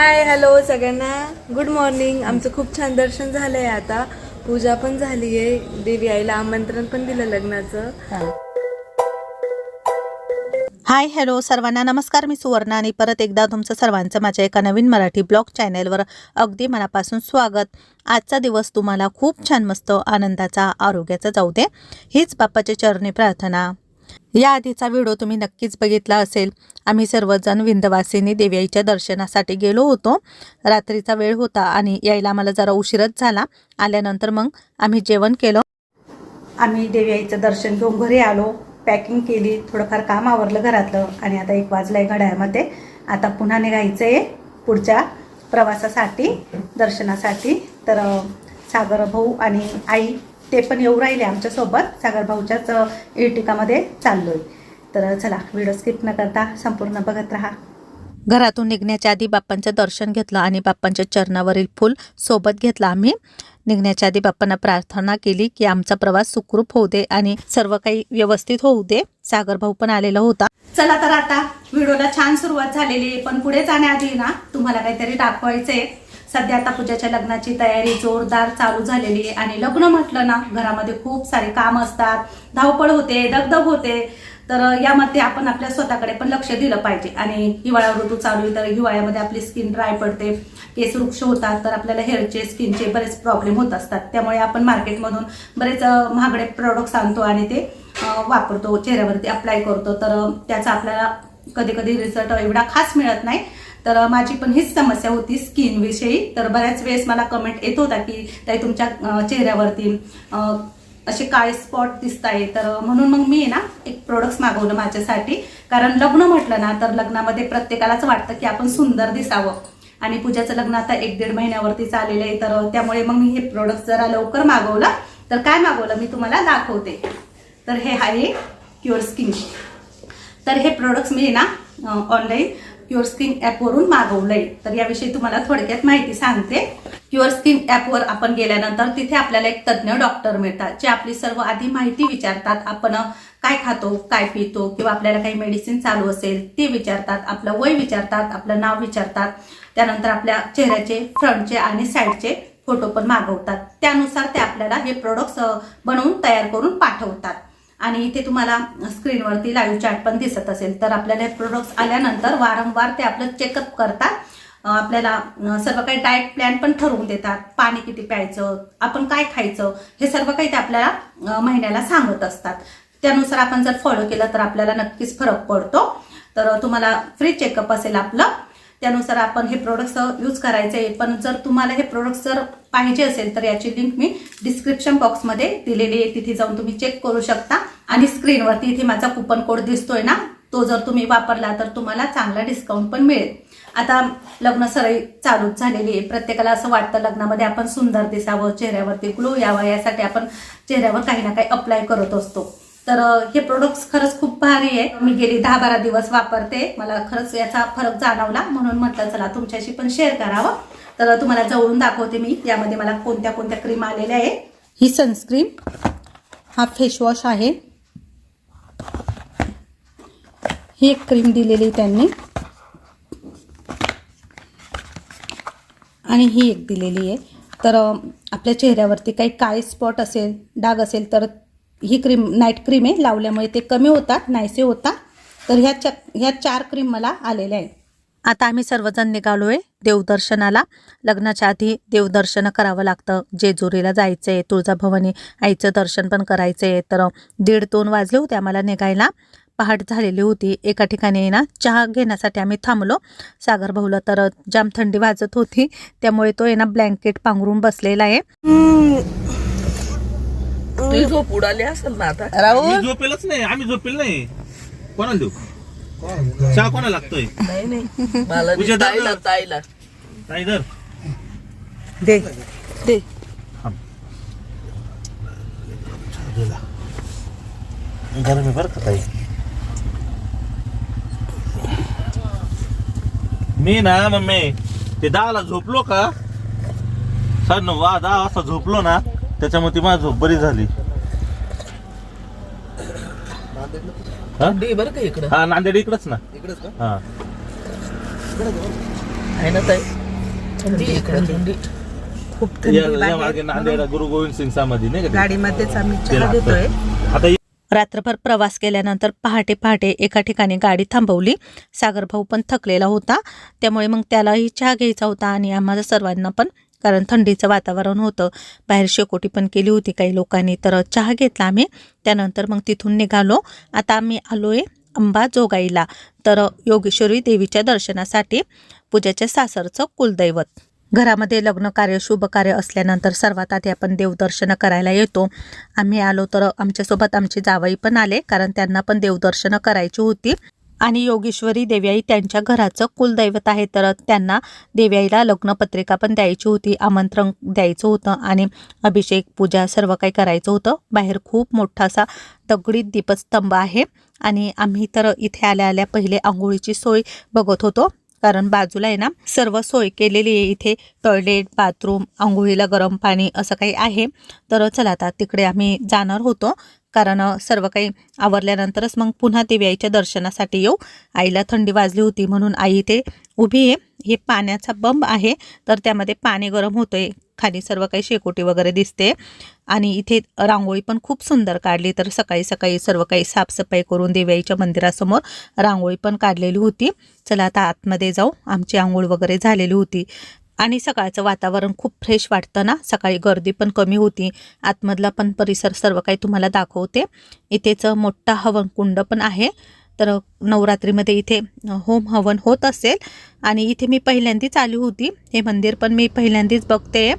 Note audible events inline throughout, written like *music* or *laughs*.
हाय hello सगळ्यांना. Good morning आमचं खूप छान दर्शन झालंय आता. पूजा पण झाली आहे देवी आईला आमंत्रण पण दिलं लग्नाचं. हाय हॅलो सर्वांना. नमस्कार मी सुवर्णा आणि परत एकदा तुमचं सर्वांचं माझ्या एका नवीन मराठी ब्लॉग चॅनेलवर अगदी मनापासून स्वागत. आजचा दिवस तुम्हाला खूप छान मस्त आनंदाचा आरोग्याचा जाऊ दे. हीच बाप्पाच्या चरणी प्रार्थना. या आधीचा व्हिडिओ तुम्ही नक्कीच बघितला असेल. आम्ही सर्वजण विंध्यवासिनी देवीआईच्या दर्शनासाठी गेलो होतो. रात्रीचा वेळ होता आणि यायला मला जरा उशीरच झाला. आल्यानंतर मग आम्ही जेवण केलं. आम्ही देवी आईचं दर्शन घेऊन घरी आलो. पॅकिंग केली. थोडंफार काम आवरलं घरातलं आणि आता एक वाजलंय घड्यामध्ये आता पुन्हा निघायचं आहे पुढच्या प्रवासासाठी दर्शनासाठी. तर सागर भाऊ आणि आई ते पण येऊ राहिले आमच्यासोबत. सागर भाऊच्याच इर्टिकामध्ये चाललोय. तर चला व्हिडिओ स्किप न करता संपूर्ण बघत राहा. घरातून निघण्याच्या आधी बाप्पांचं दर्शन घेतलं आणि बाप्पांच्या चरणावरील फूल सोबत घेतलं आम्ही. निघण्याच्या आधी बाप्पांना प्रार्थना केली की आमचा प्रवास सुखरूप होऊ दे आणि सर्व काही व्यवस्थित होऊ दे. सागर भाऊ पण आलेला होता. चला तर आता व्हिडिओला छान सुरुवात झालेली आहे. पण पुढे जाण्याआधी ना तुम्हाला काहीतरी दाखवायचंय. सध्या आता पूजाच्या लग्नाची तयारी जोरदार चालू झालेली आहे. आणि लग्न म्हटलं ना घरामध्ये खूप सारे काम असतात. धावपळ होते दगदग होते. तर यामध्ये आपण आपल्या स्वतःकडे पण लक्ष दिलं पाहिजे. आणि हिवाळा ऋतू चालू आहे तर हिवाळ्यामध्ये आपली स्किन ड्राय पडते केस वृक्ष होतात तर आपल्याला हेअरचे स्किनचे बरेच प्रॉब्लेम होत असतात. त्यामुळे आपण मार्केटमधून बरेच महागडे प्रोडक्ट्स आणतो आणि ते वापरतो चेहऱ्यावरती अप्लाय करतो. तर त्याचा आपल्याला कधी कधी रिझल्ट एवढा खास मिळत नाही. तर माझी पण हीच समस्या होती स्किनविषयी तर बऱ्याच वेळेस मला कमेंट येत होता की ताई तुमच्या चेहऱ्यावरती असे काळे स्पॉट दिसत आहे तर म्हणून मग मी आहे ना एक प्रोडक्ट्स मागवलं माझ्यासाठी. कारण लग्न म्हटलं ना तर लग्नामध्ये प्रत्येकालाच वाटतं की आपण सुंदर दिसावं. आणि पूजाचं लग्न आता एक दीड महिन्यावरती चाललेलं आहे. तर त्यामुळे मग मी हे प्रोडक्ट जरा लवकर मागवलं. तर काय मागवलं मी तुम्हाला दाखवते. तर हे आहे क्युअर स्किन तर हे प्रोडक्ट्स मी ना ऑनलाईन युअर स्किन ॲपवरून मागवलंय. तर याविषयी तुम्हाला थोडक्यात माहिती सांगते. युअर स्किन ॲपवर आपण गेल्यानंतर तिथे आपल्याला एक तज्ज्ञ डॉक्टर मिळतात जे आपली सर्व आधी माहिती विचारतात आपण काय खातो काय पितो किंवा आपल्याला काही मेडिसिन चालू असेल ते विचारतात आपलं वय विचारतात आपलं नाव विचारतात त्यानंतर आपल्या चेहऱ्याचे फ्रंटचे आणि साईडचे फोटो पण मागवतात. त्यानुसार ते आपल्याला हे प्रोडक्ट्स बनवून तयार करून पाठवतात. आणि इथे तुम्हाला स्क्रीनवरती लाईव्ह चॅट पण दिसत असेल. तर आपल्याला हे प्रोडक्ट्स आल्यानंतर वारंवार ते आपलं चेकअप करतात. आपल्याला सर्व काही डाएट प्लॅन पण ठरवून देतात. पाणी किती प्यायचं आपण काय खायचं हे सर्व काही ते आपल्याला महिन्याला सांगत असतात. त्यानुसार आपण जर फॉलो केलं तर आपल्याला नक्कीच फरक पडतो. तर तुम्हाला फ्री चेकअप असेल आपलं. त्यानुसार आपण हे प्रोडक्ट्स यूज करायचे. पण जर तुम्हाला हे प्रोडक्ट्स जर पाहिजे असेल तर याची लिंक मी डिस्क्रिप्शन बॉक्समध्ये दिलेली आहे. तिथे जाऊन तुम्ही चेक करू शकता. आणि स्क्रीनवरती इथे माझा कुपन कोड दिसतोय ना? तो जर तुम्ही वापरला तर तुम्हाला चांगला डिस्काउंट पण मिळेल. आता लग्न सराई चालूच झालेली आहे. प्रत्येकाला असं वाटतं लग्नामध्ये आपण सुंदर दिसावं चेहऱ्यावरती ग्लो यावा यासाठी आपण चेहऱ्यावर काही ना काही अप्लाय करत असतो. तर हे प्रोडक्ट्स खरंच खूप भारी आहे. मी गेली दहा बारा दिवस वापरते. मला खरंच याचा फरक जाणवला. म्हणून म्हटलं चला तुमच्याशी पण शेअर करावं. तर तुम्हाला जवळून दाखवते मी यामध्ये मला कोणत्या कोणत्या क्रीम आलेल्या आहे ही सनस्क्रीन हा फेसवॉश आहे. ही एक क्रीम दिलेली आहे त्यांनी. आणि ही एक दिलेली आहे. तर आपल्या चेहऱ्यावरती काही काळे स्पॉट असेल डाग असेल तर ही क्रीम नाईट क्रीम आहे. लावल्यामुळे ते कमी होतात नाहीसे होतात. तर ह्या च ह्या चार क्रीम मला आलेल्या आहेत. आता आम्ही सर्वजण निघालो आहे देवदर्शनाला. लग्नाच्या आधी देवदर्शन करावं लागतं. जेजुरीला जायचं आहे तुळजाभवानी आईचं दर्शन पण करायचं आहे तर दीड दोन वाजले होते आम्हाला निघायला. पहाट झालेली होती. एका ठिकाणी ना चहा घेण्यासाठी आम्ही थांबलो. सागर भाऊला तर जाम थंडी वाजत होती. त्यामुळे तो ना ब्लँकेट पांघरून बसलेला आहे. झोप उडाली असेल ना आता? मी झोपेलच नाही. आम्ही झोपेल नाही. कोणाला देऊ? चहा कोणाला लागतोय? नाही नाही. मला तुझ्या ताईला दादा- ताईला. ताई धर. दे दे. गरम आहे बरं का ताई? मी ना मम्मी ते दहाला झोपलो का? साडे नऊ वा दहा वाजता झोपलो ना त्याच्यामुळे ती माझी झोप बरी झाली? थंडी आहे बरं का इकडं? हा नांदेड इकडच ना. हा. आहे ना ताई? थंडी इकडे थंडी. खूप या थंडी या बाहेर मार्गे नांदेड गुरु गोविंद सिंग समाधी नाही का ते? गाडीमध्येच आम्ही ते चहा लागतं. घेतोय. आता रात्रभर प्रवास केल्यानंतर पहाटे पहाटे एका ठिकाणी गाडी थांबवली. सागर भाऊ पण थकलेला होता. त्यामुळे मग त्यालाही चहा घ्यायचा होता आणि आम्हाला सर्वांना पण कारण थंडीचं वातावरण होतं. बाहेर शेकोटी पण केली होती काही लोकांनी. तर चहा घेतला आम्ही. त्यानंतर मग तिथून निघालो. आता आम्ही आलोय अंबा जोगाईला. तर योगेश्वरी देवीच्या दर्शनासाठी पूजाच्या सासरचं कुलदैवत. घरामध्ये लग्न कार्य शुभ कार्य असल्यानंतर सर्वात आधी आपण देवदर्शन करायला येतो. आम्ही आलो तर आमच्यासोबत आमचे जावई पण आले कारण त्यांना पण देवदर्शनं करायची होती. आणि योगेश्वरी देव्याई त्यांच्या घराचं कुलदैवत आहे. तर त्यांना देव्याईला लग्नपत्रिका पण द्यायची होती आमंत्रण द्यायचं होतं आणि अभिषेक पूजा सर्व काही करायचं होतं. बाहेर खूप मोठा असा दगडी दीपस्तंभ आहे. आणि आम्ही तर इथे आल्या आल्या पहिले आंघोळीची सोय बघत होतो. कारण बाजूला आहे ना सर्व सोय केलेली आहे. इथे टॉयलेट बाथरूम आंघोळीला गरम पाणी असं काही आहे. तर चला आता तिकडे आम्ही जाणार होतो. कारण सर्व काही आवरल्यानंतरच मग पुन्हा देवीआईच्या दर्शनासाठी येऊ. आईला थंडी वाजली होती म्हणून आई इथे उभी आहे. हे पाण्याचा बंब आहे. तर त्यामध्ये पाणी गरम होतंय. खाली सर्व काही शेकोटी वगैरे दिसते. आणि इथे रांगोळी पण खूप सुंदर काढली. तर सकाळी सकाळी सर्व काही साफसफाई करून देवाईच्या मंदिरासमोर रांगोळी पण काढलेली होती. चला आता आतमध्ये जाऊ. आमची आंघोळ वगैरे झालेली होती. आणि सकाळचं वातावरण खूप फ्रेश वाटतं ना? सकाळी गर्दी पण कमी होती. आतमधला पण परिसर सर्व काही तुम्हाला दाखवते. इथेच मोठा हवनकुंड पण आहे. तर नवरात्रीमध्ये इथे होम हवन होत असेल. आणि इथे मी पहिल्यांदाच आली होती. हे मंदिर पण मी पहिल्यांदाच बघते.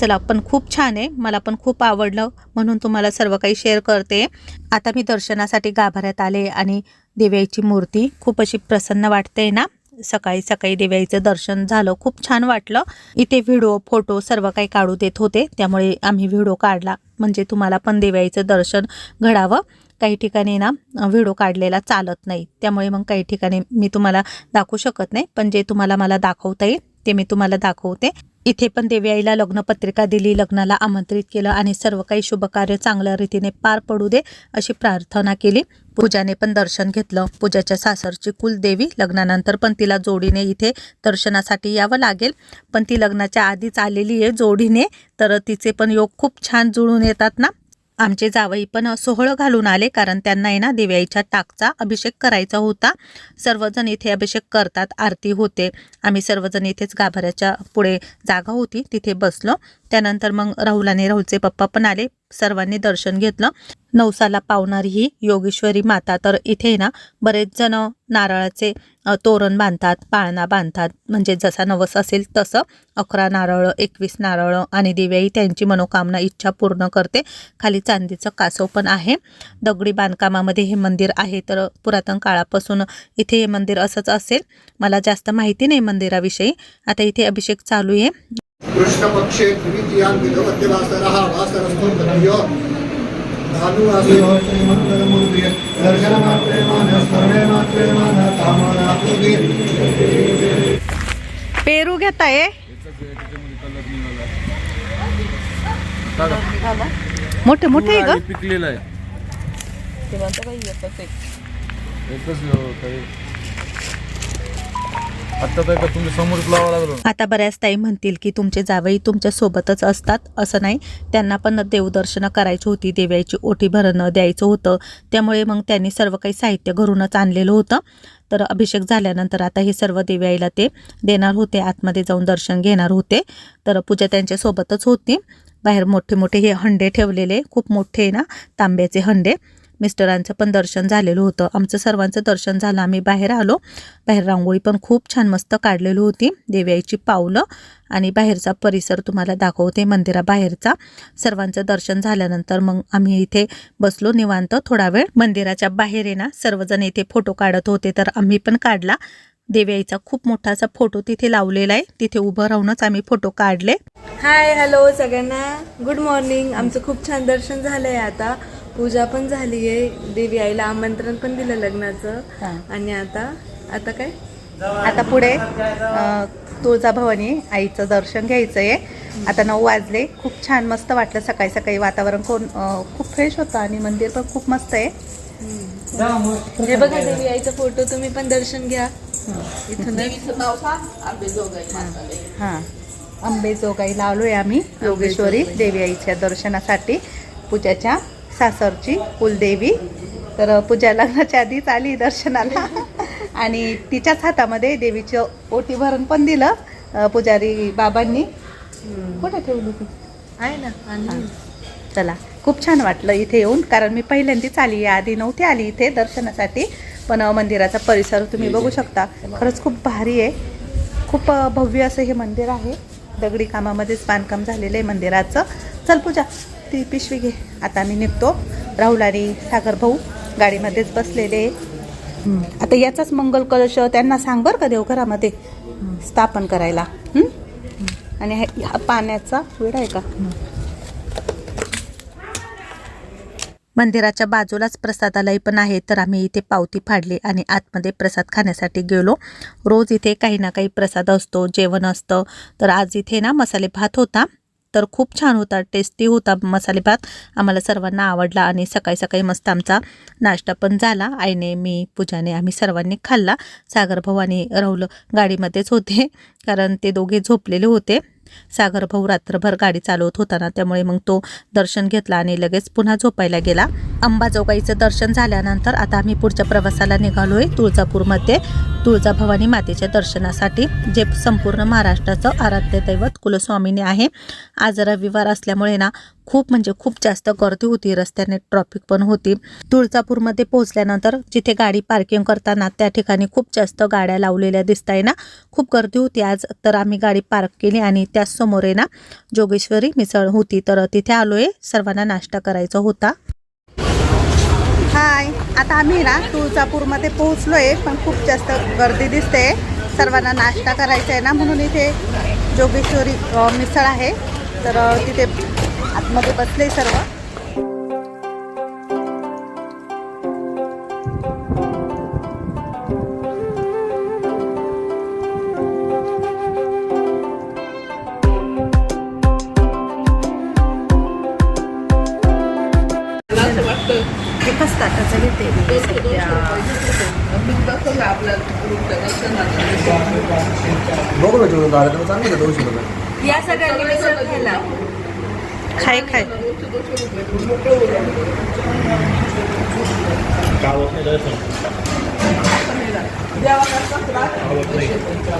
चला पण खूप छान आहे. मला पण खूप आवडलं. म्हणून तुम्हाला सर्व काही शेअर करते. आता मी दर्शनासाठी गाभाऱ्यात आले आणि देव्याची मूर्ती खूप अशी प्रसन्न वाटते ना. सकाळी सकाळी देव्याईचं दर्शन झालं. खूप छान वाटलं. इथे व्हिडिओ फोटो सर्व काही काढू देत होते. त्यामुळे आम्ही व्हिडिओ काढला. म्हणजे तुम्हाला पण देव्याईचं दर्शन घडावं. काही ठिकाणी ना व्हिडिओ काढलेला चालत नाही. त्यामुळे मग काही ठिकाणी मी तुम्हाला दाखवू शकत नाही. पण जे तुम्हाला मला दाखवता येईल ते मी तुम्हाला दाखवते. इथे पण देव्याईला लग्नपत्रिका दिली लग्नाला आमंत्रित केलं आणि सर्व काही शुभकार्य चांगल्या रीतीने पार पडू दे अशी प्रार्थना केली. पूजाने पण दर्शन घेतलं. पूजाच्या सासरची कुलदेवी लग्नानंतर पण तिला जोडीने इथे दर्शनासाठी यावं लागेल. पण ती लग्नाच्या आधीच आलेली आहे जोडीने. तर तिचे पण योग खूप छान जुळून येतात ना. आमचे जावई पण सोहळं घालून आले कारण त्यांना आहे ना दिव्याईच्या टाकचा अभिषेक करायचा होता. सर्वजण इथे अभिषेक करतात आरती होते. आम्ही सर्वजण इथेच गाभाऱ्याच्या पुढे जागा होती तिथे बसलो. त्यानंतर मग राहुल आणि राहुलचे पप्पा पण आले. सर्वांनी दर्शन घेतलं. नवसाला पावणारी ही योगेश्वरी माता. तर इथे ना बरेच जण नारळाचे तोरण बांधतात पाळणा बांधतात. म्हणजे जसा नवस असेल तसं अकरा नारळ एकवीस नारळ आणि दिव्याई त्यांची मनोकामना इच्छा पूर्ण करते. खाली चांदीचं कासव पण आहे. दगडी बांधकामामध्ये हे मंदिर आहे. तर पुरातन काळापासून इथे हे मंदिर असंच असेल. मला जास्त माहिती नाही मंदिराविषयी. आता इथे अभिषेक चालू आहे. कृष्णपक्षे द्वितीयान् दर्शनमात्रे मानः स्मरणे मात्रे मानः कामनापूर्ति। पेरू घेताय? मोठे मोठे आहे ग. पिकलेलं आहे. ते म्हणतं बाई एकच एक एकच काही आता तर तुमच्या समोरच लावा लागलो. आता बऱ्याच ताई म्हणतील की तुमचे जावई तुमच्या सोबतच असतात असं नाही. त्यांना पण देवदर्शनं करायची होती देव्याची ओटी भरणं द्यायचं होतं. त्यामुळे मग त्यांनी सर्व काही साहित्य घरूनच आणलेलं होतं. तर अभिषेक झाल्यानंतर आता हे सर्व देव्याईला ते देणार होते आतमध्ये जाऊन दर्शन घेणार होते. तर पूजा त्यांच्यासोबतच होती. बाहेर मोठे मोठे हे हंडे ठेवलेले खूप मोठे आहे ना तांब्याचे हंडे. मिस्टरांचं पण दर्शन झालेलं होतं. आमचं सर्वांचं दर्शन झालं. आम्ही बाहेर आलो. बाहेर रांगोळी पण खूप छान मस्त काढलेली होती. देव्याईची पावलं आणि बाहेरचा परिसर तुम्हाला दाखवते. मंदिराबाहेरचा सर्वांचं दर्शन झाल्यानंतर मग आम्ही इथे बसलो निवांत. थोडा वेळ मंदिराच्या बाहेर आहे ना सर्वजण इथे फोटो काढत होते. तर आम्ही पण काढला. देव्याईचा खूप मोठा असा फोटो तिथे लावलेला आहे. तिथे उभं राहूनच आम्ही फोटो काढले. हाय हॅलो सगळ्यांना. गुड मॉर्निंग आमचं खूप छान दर्शन झालंय आता. पूजा पण झाली आहे देवी आईला आमंत्रण पण दिलं लग्नाचं. आणि आता आता काय? आता पुढे अ, तुळजाभवानी आईचं दर्शन घ्यायचं आहे आता नऊ वाजले. खूप छान मस्त वाटलं सकाळी सकाळी वातावरण कोण अ, खूप फ्रेश होतं आणि मंदिर पण खूप मस्त आहे. हे बघा देवी आईचा फोटो तुम्ही पण दर्शन घ्या. इथून. हां. अंबेजोगाईला आलो आहे आम्ही. योगेश्वरी देवी आईच्या दर्शनासाठी पूजाच्या. सासरची कुलदेवी. तर पूजा लग्नाच्या आधीच आली दर्शनाला. *laughs* आणि तिच्याच हातामध्ये देवीचं ओटी भरण पण दिलं पुजारी बाबांनी. कुठे ठेवली ती? आहे ना आणि चला खूप छान वाटलं इथे येऊन कारण मी पहिल्यांदाच आली आहे आधी नव्हती आली इथे दर्शनासाठी. पण मंदिराचा परिसर तुम्ही बघू शकता. खरंच खूप भारी आहे. खूप भव्य असं हे मंदिर आहे. दगडी कामामध्येच बांधकाम झालेलं आहे मंदिराचं. चल पूजा. ती पिशवी घे. आता आम्ही निघतो. राहुल आणि सागर भाऊ गाडीमध्येच बसलेले आता याचाच मंगल कलश त्यांना सांग बरं का देवघरामध्ये. स्थापन करायला. आणि हे- हा पाण्याचा वेळ आहे का? मंदिराच्या बाजूलाच प्रसादालय पण आहे. तर आम्ही इथे पावती फाडली आणि आतमध्ये प्रसाद खाण्यासाठी गेलो. रोज इथे काही ना काही प्रसाद असतो जेवण असतं. तर आज इथे ना मसाले भात होता. तर खूप छान होता टेस्टी होता मसाले भात. आम्हाला सर्वांना आवडला आणि सकाळी सकाळी मस्त आमचा नाश्ता पण झाला. आईने मी पूजाने आम्ही सर्वांनी खाल्ला. सागरभाऊ आणि राहुल गाडीमध्येच होते कारण ते दोघे झोपलेले होते. सागर भाऊ रात्रभर गाडी चालवत होता ना त्यामुळे मग तो दर्शन घेतला आणि लगेच पुन्हा झोपायला गेला. अंबाजोगाईचं दर्शन झाल्यानंतर आता आम्ही पुढच्या प्रवासाला निघालोय तुळजापूरमध्ये. तुळजाभवानी मातेच्या दर्शनासाठी जे संपूर्ण महाराष्ट्राचं आराध्य दैवत कुलस्वामिनी आहे. आज रविवार असल्यामुळे ना खूप म्हणजे खूप जास्त गर्दी होती रस्त्याने ट्रॉफिक पण होती. तुळजापूरमध्ये पोहोचल्यानंतर जिथे गाडी पार्किंग करताना त्या ठिकाणी खूप जास्त गाड्या लावलेल्या दिसत आहे ना खूप गर्दी होती. आज तर आम्ही गाडी पार्क केली आणि त्याच समोर आहे ना जोगेश्वरी मिसळ होती. तर तिथे आलोय सर्वांना नाश्ता करायचा होता. हाय आता आम्ही ना तुळजापूरमध्ये पोहोचलोय पण खूप जास्त गर्दी दिसते. सर्वांना नाश्ता करायचा आहे ना म्हणून इथे जोगेश्वरी मिसळ आहे. तर तिथे आतमध्ये बसले सर्व.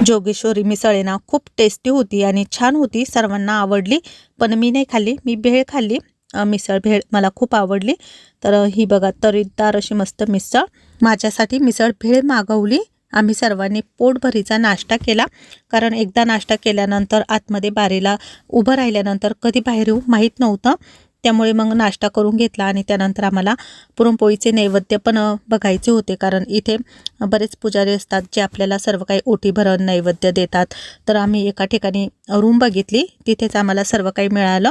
जोगेश्वरी मिसळ आहे ना खूप टेस्टी होती आणि छान होती. सर्वांना आवडली. पण मी नाही खाल्ली. मी भेळ खाल्ली. मिसळ भेळ मला खूप आवडली. तर ही बघा तरीदार अशी मस्त मिसळ. माझ्यासाठी मिसळ भेळ मागवली. आम्ही सर्वांनी पोटभरीचा नाश्ता केला. कारण एकदा नाश्ता केल्यानंतर आतमध्ये बारीला उभं राहिल्यानंतर कधी बाहेर येऊ माहीत नव्हतं. त्यामुळे मग नाश्ता करून घेतला आणि त्यानंतर आम्हाला पुरणपोळीचे नैवेद्य पण बघायचे होते. कारण इथे बरेच पुजारी असतात जे आपल्याला सर्व काही ओटी भरण नैवेद्य देतात. तर आम्ही एका ठिकाणी रूम बघितली. तिथेच आम्हाला सर्व काही मिळालं.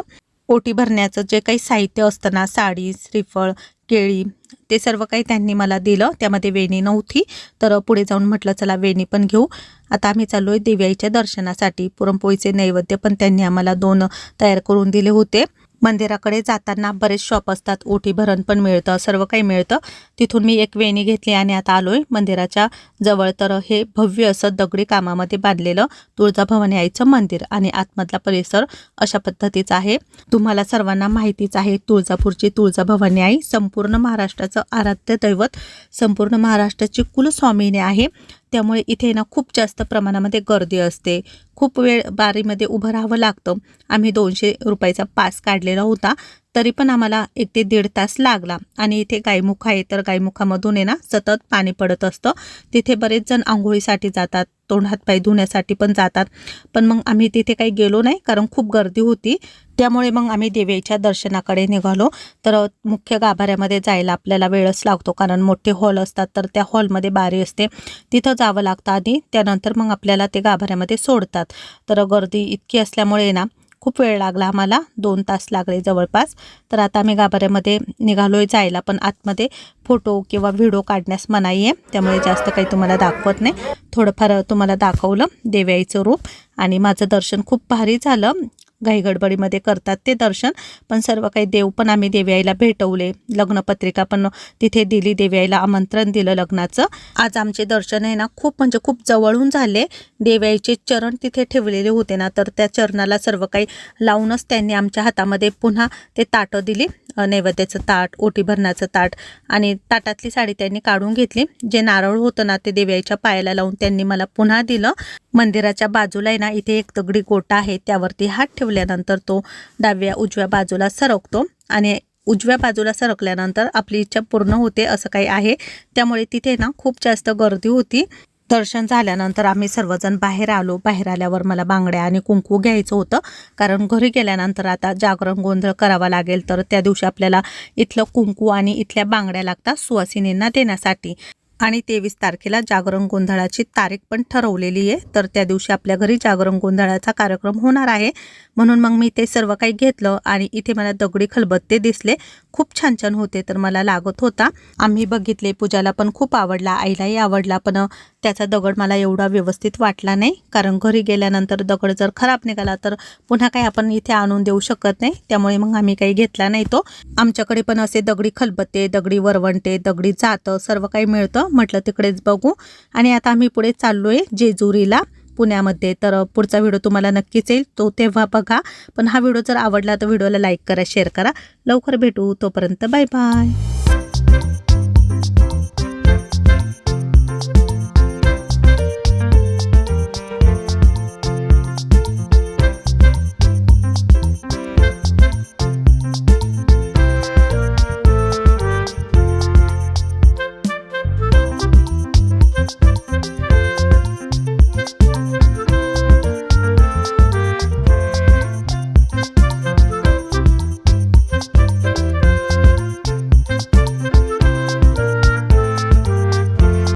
ओटी भरण्याचं जे काही साहित्य असतं ना साडी श्रीफळ केळी ते सर्व काही त्यांनी मला दिलं. त्यामध्ये वेणी नव्हती. तर पुढे जाऊन म्हटलं चला वेणी पण घेऊ. आता आम्ही चाललो आहे दिव्याईच्या दर्शनासाठी. पुरणपोळीचे नैवेद्य पण त्यांनी आम्हाला दोन तयार करून दिले होते. मंदिराकडे जाताना बरेच शॉप असतात. ओटी भरण पण मिळतं सर्व काही मिळतं. तिथून मी एक वेणी घेतली आणि आता आलोय मंदिराच्या जवळ. तर हे भव्य असं दगडी कामामध्ये बांधलेलं तुळजाभवानी आईचं मंदिर आणि आतमधला परिसर अशा पद्धतीचा आहे. तुम्हाला सर्वांना माहितीच आहे तुळजापूरची तुळजाभवानी आई संपूर्ण महाराष्ट्राचं आराध्य दैवत संपूर्ण महाराष्ट्राची कुलस्वामिनी आहे. त्यामुळे इथे ना खूप जास्त प्रमाणामध्ये गर्दी असते. खूप वेळ बारीमध्ये उभं राहावं लागतं. आम्ही दोनशे रुपयाचा पास काढलेला होता. तरी पण आम्हाला एक ते दीड तास लागला. आणि इथे गायमुख आहे तर गायमुखामधून आहे ना सतत पाणी पडत असतं. तिथे बरेच जण आंघोळीसाठी जातात तोंड हातपाय धुण्यासाठी पण जातात. पण मग आम्ही तिथे काही गेलो नाही कारण खूप गर्दी होती. त्यामुळे मग आम्ही देवीच्या दर्शनाकडे निघालो. तर मुख्य गाभाऱ्यामध्ये जायला आपल्याला वेळच लागतो कारण मोठे हॉल असतात तर त्या हॉलमध्ये बारी असते. तिथं जावं लागतं आधी त्यानंतर मग आपल्याला ते गाभाऱ्यामध्ये सोडतात. तर गर्दी इतकी असल्यामुळे ना खूप वेळ लागला आम्हाला. दोन तास लागले जवळपास. तर आता आम्ही गाभाऱ्यामध्ये आहे जायला पण आतमध्ये फोटो किंवा व्हिडिओ काढण्यास मनाई आहे. त्यामुळे जास्त काही तुम्हाला दाखवत नाही. थोडंफार तुम्हाला दाखवलं देव्याईचं रूप. आणि माझं दर्शन खूप भारी झालं. घाईगडबडीमध्ये करतात ते दर्शन. पण सर्व काही देव पण आम्ही देवी आईला भेटवले. लग्नपत्रिका पण तिथे दिली देवी आईला आमंत्रण दिलं लग्नाचं. आज आमचे दर्शन आहे ना खूप म्हणजे खूप जवळून झाले. देवयाईचे चरण तिथे ठेवलेले होते ना तर त्या चरणाला सर्व काही लावूनच त्यांनी आमच्या हातामध्ये पुन्हा ते ताटं दिली. नैवेद्याचं ताट ओटी भरण्याचं ताट आणि ताटातली साडी त्यांनी काढून घेतली. जे नारळ होतं ना ते देव्याच्या पायाला लावून त्यांनी मला पुन्हा दिलं. मंदिराच्या बाजूला आहे ना इथे एक दगडी गोटा आहे. त्यावरती हात ठेवल्यानंतर तो डाव्या उजव्या बाजूला सरकतो आणि उजव्या बाजूला सरकल्यानंतर आपली इच्छा पूर्ण होते असं काही आहे. त्यामुळे तिथे ना खूप जास्त गर्दी होती. दर्शन झाल्यानंतर आम्ही सर्वजण बाहेर आलो. बाहेर आल्यावर मला बांगड्या आणि कुंकू घ्यायचं होतं. कारण घरी गेल्यानंतर आता जागरण गोंधळ करावा लागेल. तर त्या दिवशी आपल्याला इथलं कुंकू आणि इथल्या बांगड्या लागतात सुवासिनींना देण्यासाठी. आणि तेवीस तारखेला जागरण गोंधळाची तारीख पण ठरवलेली आहे. तर त्या दिवशी आपल्या घरी जागरण गोंधळाचा कार्यक्रम होणार आहे. म्हणून मग मी ते सर्व काही घेतलं आणि इथे मला दगडी खलबत्ते दिसले. खूप छान छान होते तर मला लागत होता. आम्ही बघितले पूजाला पण खूप आवडला आईलाही आवडला. पण त्याचा दगड मला एवढा व्यवस्थित वाटला नाही. कारण घरी गेल्यानंतर दगड जर खराब निघाला तर पुन्हा काही आपण इथे आणून देऊ शकत नाही. त्यामुळे मग आम्ही काही घेतला नाही तो. आमच्याकडे पण असे दगडी खलबत्ते दगडी वरवंटे दगडी जातं सर्व काही मिळतं. म्हटलं तिकडेच बघू. आणि आता आम्ही पुढे चाललोय जेजुरीला पुण्यामध्ये. तर पुढचा व्हिडिओ तुम्हाला नक्कीच येईल. तो तेव्हा बघा. पण हा व्हिडिओ जर आवडला तर व्हिडिओला लाईक करा शेअर करा. लवकर भेटू. तोपर्यंत बाय बाय